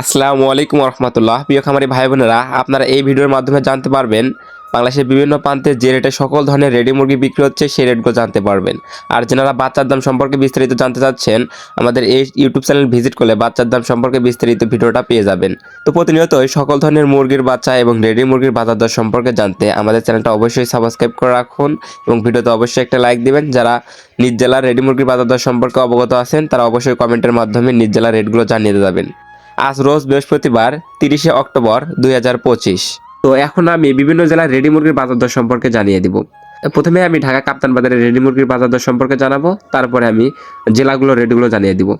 আসসালামু আলাইকুম রহমতুল্লাহ প্রিয় খামারি ভাই বোনেরা, আপনারা এই ভিডিওর মাধ্যমে জানতে পারবেন, বাংলাদেশের বিভিন্ন প্রান্তে যে রেটে সকল ধরনের রেডি মুরগি বিক্রি হচ্ছে, সেই রেটগুলো জানতে পারবেন। আর যারা বাচ্চার দাম সম্পর্কে বিস্তারিত জানতে চাচ্ছেন, আমাদের এই ইউটিউব চ্যানেল ভিজিট করলে বাচ্চার দাম সম্পর্কে বিস্তারিত ভিডিওটা পেয়ে যাবেন। তো প্রতিনিয়তই সকল ধরনের মুরগির বাচ্চা এবং রেডি মুরগির বাজার দর সম্পর্কে জানতে আমাদের চ্যানেলটা অবশ্যই সাবস্ক্রাইব করে রাখুন এবং ভিডিওতে অবশ্যই একটা লাইক দিবেন। যারা নিজ জেলার রেডি মুরগির বাজার দর সম্পর্কে অবগত আছেন, তারা অবশ্যই কমেন্টের মাধ্যমে নিজ জেলার রেটগুলো জানিয়ে যাবেন। আজ রোজ বৃহস্পতিবার, তিরিশে অক্টোবর দুই হাজার পঁচিশ। তো এখন আমি বিভিন্ন জেলার রেডি মুরগির বাজার সম্পর্কে জানিয়ে দিব। প্রথমে আমি ঢাকা কাপ্তান বাজারের রেডি মুরগির বাজার সম্পর্কে জানাব, তারপরে আমি জেলাগুলো রেডিগুলো জানিয়ে দিব।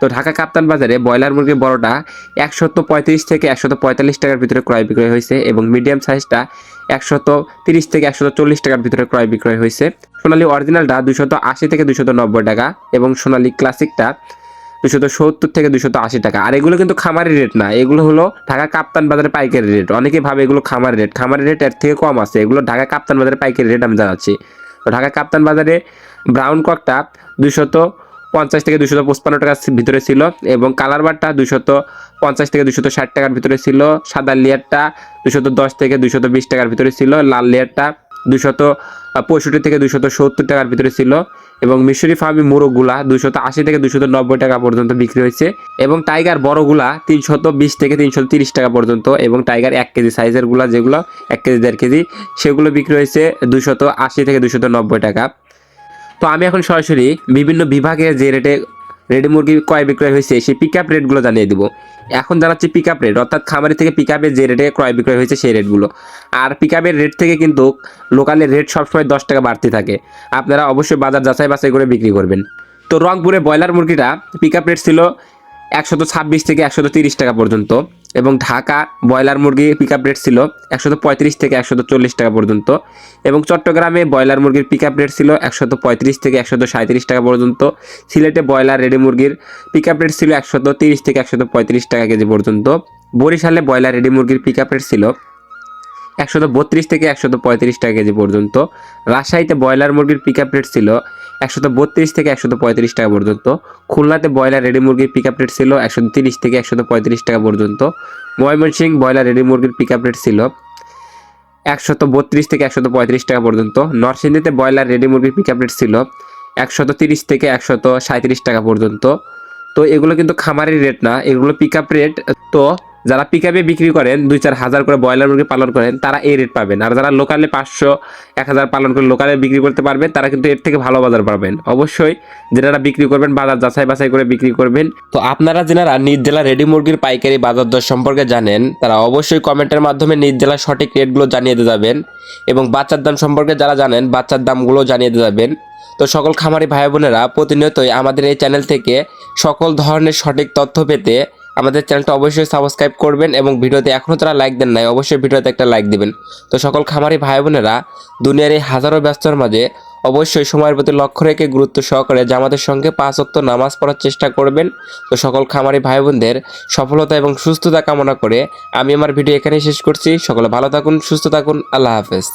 তো ঢাকা কাপ্তান বাজারে ব্রয়লার মুরগির বড়টা একশত পঁয়ত্রিশ থেকে একশত পঁয়তাল্লিশ টাকার ভিতরে ক্রয় বিক্রয় হয়েছে এবং মিডিয়াম সাইজটা একশত তিরিশ থেকে একশত চল্লিশ টাকার ভিতরে ক্রয় বিক্রয় হয়েছে। সোনালি অরিজিনালটা দুশত আশি থেকে দুশত নব্বই টাকা এবং সোনালি ক্লাসিকটা দুশত সত্তর থেকে দুশত আশি টাকা। আর এগুলো কিন্তু খামারি রেট না। এগুলো হলো ঢাকা কাপ্তান বাজারে পাইকারি রেট অনেকে ভাবে এগুলো খামারি রেট খামারি রেট এর থেকে কম আছে। এগুলো ঢাকা কাপ্তান বাজারে পাইকারি রেট আমি জানাচ্ছি। তো ঢাকা কাপ্তান বাজারে ব্রাউন ককটা দুশত পঞ্চাশ থেকে দুশত পঁচপান্ন টাকার ভিতরে ছিল এবং কালার বারটা দুশত পঞ্চাশ থেকে দুশত ষাট টাকার ভিতরে ছিল। সাদা লেয়ারটা দুশত দশ থেকে দুশত বিশ টাকার ভিতরে ছিল। লাল লেয়ারটা দুশত পঁয়ষট্টি থেকে দুশত সত্তর টাকার ভিতরে ছিল। এবং মিশরি ফার্মি মোরগগুলা দুশত আশি থেকে দুশত নব্বই টাকা পর্যন্ত বিক্রি হয়েছে এবং টাইগার বড়গুলা তিনশত বিশ থেকে তিনশত তিরিশ টাকা পর্যন্ত এবং টাইগার এক কেজি সাইজেরগুলা যেগুলো এক কেজি, দেড় কেজি, সেগুলো বিক্রি হয়েছে দুশত আশি থেকে দুশত নব্বই টাকা। তো আমি এখন সরাসরি বিভিন্ন বিভাগে যে রেটে রেডি মুরগি ক্রয় বিক্রয় হয়েছে? সেই পিক আপ রেটগুলো জানিয়ে দিব। এখন জানাচ্ছি পিক আপ রেট অর্থাৎ খামারি থেকে পিক আপের যে রেটে ক্রয় বিক্রয় হয়েছে সেই রেটগুলো আর পিক আপের রেট থেকে কিন্তু লোকালের রেট সবসময় দশ টাকা বাড়তে থাকে। আপনারা অবশ্যই বাজার যাচাই বাছাই করে বিক্রি করবেন। তো রংপুরে ব্রয়লার মুরগিটা পিক আপ রেট ছিল একশত ছাব্বিশ থেকে একশত তিরিশ টাকা পর্যন্ত এবং ঢাকা ব্রয়লার মুরগি পিক আপ রেট ছিল একশত পঁয়ত্রিশ থেকে একশত চল্লিশ টাকা পর্যন্ত এবং চট্টগ্রামে ব্রয়লার মুরগির পিক আপ রেট ছিল একশত পঁয়ত্রিশ থেকে একশত সাঁত্রিশ টাকা পর্যন্ত। সিলেটে ব্রয়লার রেডি মুরগির পিক আপ রেট ছিল একশত তিরিশ থেকে একশত পঁয়ত্রিশ টাকা কেজি পর্যন্ত। বরিশালে ব্রয়লার রেডি মুরগির পিক আপ রেট ছিল একশত বত্রিশ থেকে একশত পঁয়ত্রিশ টাকা কেজি পর্যন্ত। রাজশাহীতে ব্রয়লার মুরগির পিক আপ রেট ছিল একশত বত্রিশ থেকে একশত পঁয়ত্রিশ টাকা পর্যন্ত। খুলনাতে ব্রয়লার রেডি মুরগির পিক আপ রেট ছিল একশো তিরিশ থেকে একশত পঁয়ত্রিশ টাকা পর্যন্ত। ময়মনসিংহ ব্রয়লার রেডি মুরগির পিক আপ রেট ছিল একশত বত্রিশ থেকে একশত পঁয়ত্রিশ টাকা পর্যন্ত। নরসিংদীতে ব্রয়লার রেডি মুরগির পিক আপ রেট ছিল একশত তিরিশ থেকে একশত সাঁত্রিশ টাকা পর্যন্ত। তো এগুলো কিন্তু খামারের রেট না, এগুলো পিক আপ রেট তো যারা পিক বিক্রি করেন, দুই চার হাজার করে ব্রয়লার মুরগি পালন করেন, তারা এই রেট পাবেন। আর যারা লোকালে পাঁচশো, এক হাজার পালন করে লোকালে বিক্রি করতে পারবেন, তারা কিন্তু এর থেকে ভালো বাজার পাবেন। অবশ্যই যেনারা বিক্রি করবেন, বাজার যাচাই বাছাই করে বিক্রি করবেন। তো আপনারা যেনারা নিজ জেলা রেডি মুরগির পাইকারি বাজার দর সম্পর্কে জানেন, তারা অবশ্যই কমেন্টের মাধ্যমে নিজ জেলার সঠিক রেটগুলো জানিয়ে দিয়ে যাবেন এবং বাচ্চার দাম সম্পর্কে যারা জানেন, বাচ্চার দামগুলো জানিয়ে দিয়ে যাবেন। তো সকল খামারি ভাই বোনেরা প্রতিনিয়তই আমাদের এই চ্যানেল থেকে সকল ধরনের সঠিক তথ্য পেতে আমাদের চ্যানেলটা অবশ্যই সাবস্ক্রাইব করবেন এবং ভিডিওতে এখনও তারা লাইক দেন নাই, অবশ্যই ভিডিওতে একটা লাইক দিবেন। তো সকল খামারি ভাই বোনেরা, দুনিয়ার এই হাজারো ব্যস্তর মাঝে অবশ্যই সময়ের প্রতি লক্ষ্য রেখে গুরুত্ব সহকারে জামাতের সঙ্গে পাঁচ অক্ত নামাজ পড়ার চেষ্টা করবেন। তো সকল খামারি ভাই বোনদের সফলতা এবং সুস্থতা কামনা করে আমি আমার ভিডিও এখানেই শেষ করছি। সকলে ভালো থাকুন, সুস্থ থাকুন, আল্লাহ হাফেজ।